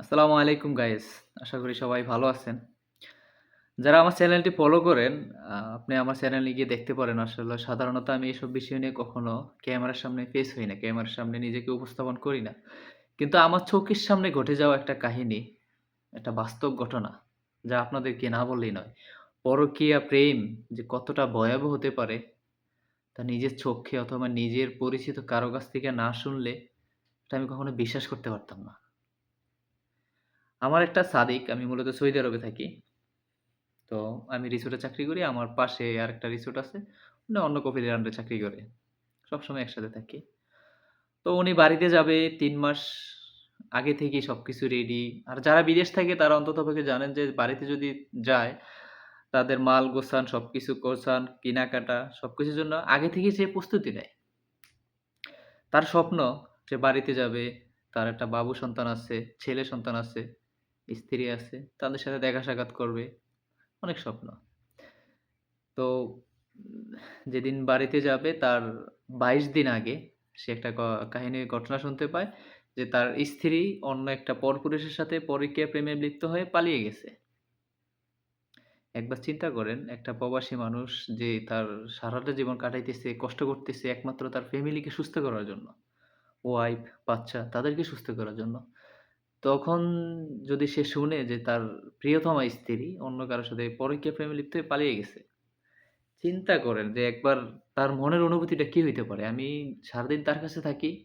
আসসালামু আলাইকুম গাইস। আশা করি সবাই ভালো আছেন। যারা আমার চ্যানেলটি ফলো করেন, আপনি আমার চ্যানেলে গিয়ে দেখতে পারেন আসলে সাধারণত আমি এসব বিষয় নিয়ে কখনো ক্যামেরার সামনে ফেস হই না। ক্যামেরার সামনে নিজেকে উপস্থাপন করি না। কিন্তু আমার চোখের সামনে ঘটে যাওয়া একটা কাহিনী, একটা বাস্তব ঘটনা, যা আপনাদেরকে না বললেই নয়। পরকীয়া প্রেম যে কতটা ভয়াবহ হতে পারে, তা নিজের চোখে অথবা নিজের পরিচিত কারও কাছ থেকে না শুনলে, এটা আমি কখনো বিশ্বাস করতে পারতাম না। আমার একটা সাদিক, আমি মূলত সৌদি আরবে থাকি। তো আমি রিসোর্টে চাকরি করি। আমার পাশে আরেকটা রিসোর্ট আছে। উনি অন্য কফিলের আন্ডারে চাকরি করে। সবসময় একসাথে থাকি। তো উনি বাড়িতে যাবে তিন মাস আগে থেকেই সব কিছু রেডি। আর যারা বিদেশ থাকে তারা অন্ততপক্ষে জানেন যে বাড়িতে যদি যায়, তাদের মাল গোছান, সবকিছু গোছান, কেনাকাটা সব কিছুর জন্য আগে থেকেই সে প্রস্তুতি নেয়। তার স্বপ্ন সে বাড়িতে যাবে, তার একটা বাবু সন্তান আছে, ছেলে সন্তান আছে, স্ত্রী আছে। তাদের সাথে দেখা সাক্ষাৎ করবে। অনেক স্বপ্ন। তো যেদিন বাড়িতে যাবে তার ২২ দিন আগে সে একটা ক কাহিনীর ঘটনা শুনতে পায় যে তার স্ত্রী অন্য একটা পরপুরুষের সাথে পরকীয়া প্রেমে লিপ্ত হয়ে পালিয়ে গেছে। একবার চিন্তা করেন একটা প্রবাসী মানুষ যে তার সারাটা জীবন কাটাইতেছে, কষ্ট করতেছে একমাত্র তার ফ্যামিলিকে সুস্থ করার জন্য। ওয়াইফ, বাচ্চা তাদেরকে সুস্থ করার জন্য। তখন যদি সে শুনে যে তার প্রিয়তমা স্ত্রী অন্য কারও সাথে পরকীয়া প্রেমে লিপ্ত হয়ে পালিয়ে গেছে। চিন্তা করেন যে একবার তার মনের অনুভূতিটা কি হইতে পারে? আমি সারাদিন তার কাছে থাকি।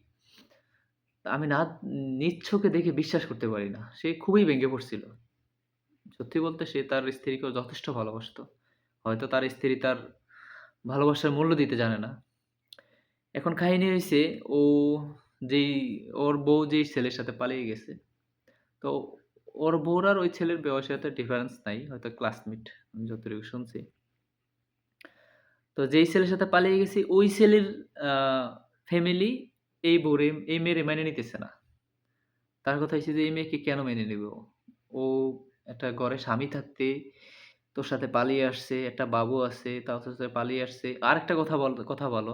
আমি না চোখে দেখে বিশ্বাস করতে পারি না। সে খুবই ভেঙে পড়ছিল। সত্যি বলতে সে তার স্ত্রীকেও যথেষ্ট ভালোবাসত। হয়তো তার স্ত্রী তার ভালোবাসার মূল্য দিতে জানে না। এখন কাহিনী হয়েছে ও যেই, ওর বউ যেই ছেলের সাথে পালিয়ে গেছে। তো ওর বউর আর ওই ছেলের বয়সে এত ডিফারেন্স নাই। হয়তো ক্লাসমেট আমি যতটুকু শুনছি। তো যেই ছেলের সাথে পালিয়ে গেছি ওই ছেলের ফ্যামিলি এই বউরে এই মেয়েরে মেনে নিতেছে না। তার কথা হইছে যে এই মেয়েকে কেন মেনে নিবে ও? একটা ঘরে স্বামী থাকতে তোর সাথে পালিয়ে আসছে, একটা বাবু আছে, তার সাথে পালিয়ে আসছে। আর একটা কথা বল কথা বলো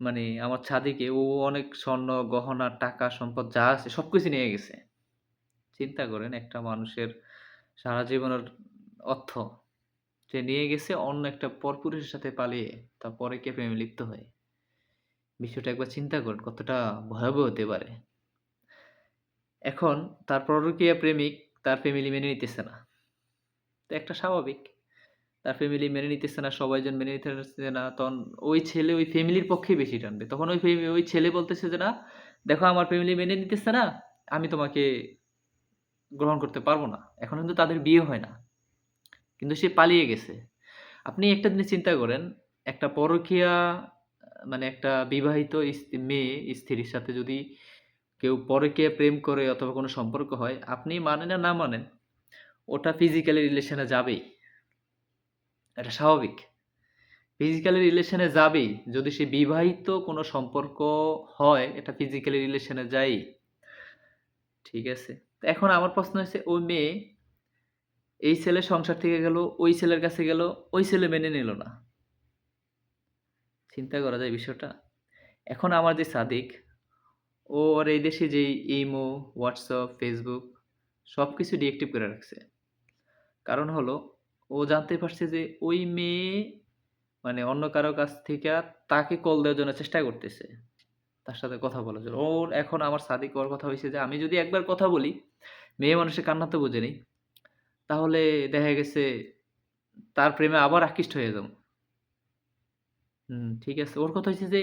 মানে আমার ছাদিকে ও অনেক স্বর্ণ, গহনা, টাকা, সম্পদ যা আছে সবকিছু নিয়ে গেছে। চিন্তা করেন একটা মানুষের সারা জীবনের অর্থ যে নিয়ে গেছে অন্য একটা পরপুরুষের সাথে পালিয়ে, তার কে প্রেমে লিপ্ত হয় বিষয়টা একবার চিন্তা করেন কতটা ভয়াবহ হতে পারে। এখন তার পরকীয়া প্রেমিক তার ফ্যামিলি মেনে নিতেছে না। তো একটা স্বাভাবিক। তার ফ্যামিলি মেনে নিতেছে না, সবাই সবাইজন মেনে নিতেছে না। তখন ওই ছেলে ওই ফ্যামিলির পক্ষেই বেশি টানবে। তখন ওই ওই ছেলে বলতেছে যে, "না, দেখো আমার ফ্যামিলি মেনে নিতেছে না। আমি তোমাকে গ্রহণ করতে পারব না।" এখন কিন্তু তাদের বিয়ে হয় না। কিন্তু সে পালিয়ে গেছে। আপনি একটা জিনিস চিন্তা করেন, একটা পরকীয়া মানে একটা বিবাহিত মেয়ে স্ত্রীর সাথে যদি কেউ পরকীয়া প্রেম করে অথবা কোনো সম্পর্ক হয়, আপনি মানেন আর না মানেন, ওটা ফিজিক্যালি রিলেশন যাবেই। এটা স্বাভাবিক। ফিজিক্যালি রিলেশন যাবেই। যদি সে বিবাহিত কোনো সম্পর্ক হয়, এটা ফিজিক্যালি রিলেশন এ যায়ই। ঠিক আছে? এখন আমার প্রশ্ন হইছে ওই মেয়ে এই ছেলে সংসার থেকে গেল, ওই ছেলের কাছে গেল, ওই ছেলে মেনে নিল না। চিন্তা করা যায় বিষয়টা? এখন আমার যে সাদিক, ও ওর এই দেশে যেই ইমো, হোয়াটসঅ্যাপ ফেসবুক সব কিছু ডিএক্টিভ করে রাখছে। কারণ হলো ও জানতে পারছে যে ওই মেয়ে মানে অন্য কারও কাছ থেকে তাকে কল দেওয়ার জন্য চেষ্টা করতেছে। তার সাথে কথা বলার জন্য। ওর এখন আমার সাদিক ওর কথা হইছে যে আমি যদি একবার কথা বলি, মেয়ে মানুষের কান্না তো বোঝেনি। তাহলে দেখা গেছে তার প্রেমে আবার আকৃষ্ট হয়ে যাব। ঠিক আছে। ওর কথা হইছে যে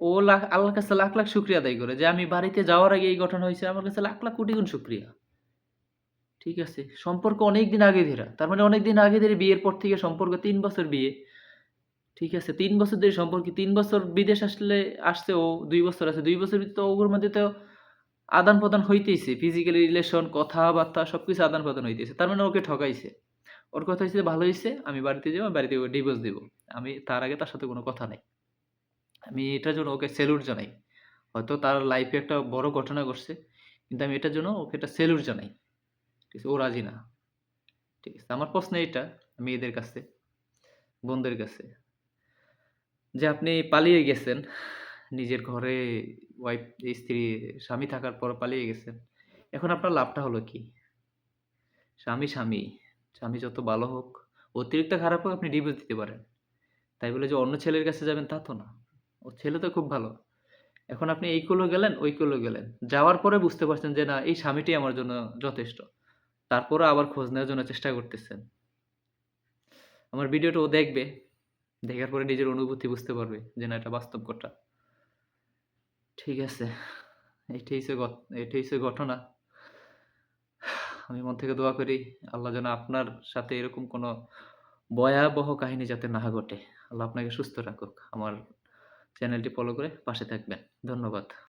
ও লাখ আল্লাহর কাছে লাখ, লাখ শুক্রিয়া আদায় করে যে আমি বাড়িতে যাওয়ার আগে এই ঘটনা হয়েছে আমার কাছে লাখ, লাখ কোটি গুণ শুক্রিয়া ঠিক আছে? সম্পর্ক অনেকদিন আগে ধইরা। তার মানে অনেকদিন আগে ধরে বিয়ের পর থেকে সম্পর্ক তিন বছর বিয়ে। ঠিক আছে? তিন বছর ধরে সম্পর্কে তিন বছর বিদেশ আসলে আসছে ও দুই বছর আছে। দুই বছর ভিতরে তো ওগুর মধ্যে তো আদান-প্রদান হইতেইছে। ফিজিক্যালি রিলেশন, কথাবার্তা সব কিছু আদান-প্রদান হইতেছে। তার মানে ওকে ঠকাইছে। ওর কথা হইছে ভালো হয়েছে আমি বাড়িতে যাব, বাড়িতে ডিভোর্স দেবো আমি তার আগে তার সাথে কোনো কথা নাই। আমি এটার জন্য ওকে সেলুট জানাই। হয়তো তার লাইফে একটা বড় ঘটনা ঘটছে। কিন্তু আমি এটার জন্য ওকে একটা সেলুট জানাই। ঠিক আছে? ও রাজি না। ঠিক আছে? আমার প্রশ্ন এইটা মেয়েদের কাছে, বোনদের কাছে। যে আপনি পালিয়ে গেছেন। নিজের ঘরে ওয়াইফ স্ত্রী, স্বামী থাকার পর পালিয়ে গেছেন। এখন আপনার লাভটা হলো কি? স্বামী, স্বামী। স্বামী যত ভালো হোক, অতিরিক্ত খারাপ হোক আপনি ডিভোর্স দিতে পারেন। তাই বলে যে অন্য ছেলের কাছে যাবেন তা তো না। ও ছেলে তো খুব ভালো। এখন আপনি এই কুলেও গেলেন, ওই কুলেও গেলেন। যাওয়ার পরে বুঝতে পারছেন যে না এই স্বামীটি আমার জন্য যথেষ্ট। তারপরেও আবার খোঁজ নেওয়ার জন্য চেষ্টা করতেছেন। আমার ভিডিওটা ও দেখবে। দেখার পরে নিজের অনুভূতি বুঝতে পারবে যে না, এটা বাস্তব কথা। ঠিক আছে। এটাই সে এটাই সে ঘটনা। আমি মন থেকে দোয়া করি আল্লাহ যেন আপনার সাথে এরকম কোনো ভয়াবহ কাহিনী যাতে না ঘটে। আল্লাহ আপনাকে সুস্থ রাখুক। আমার চ্যানেলটি ফলো করে পাশে থাকবেন। ধন্যবাদ।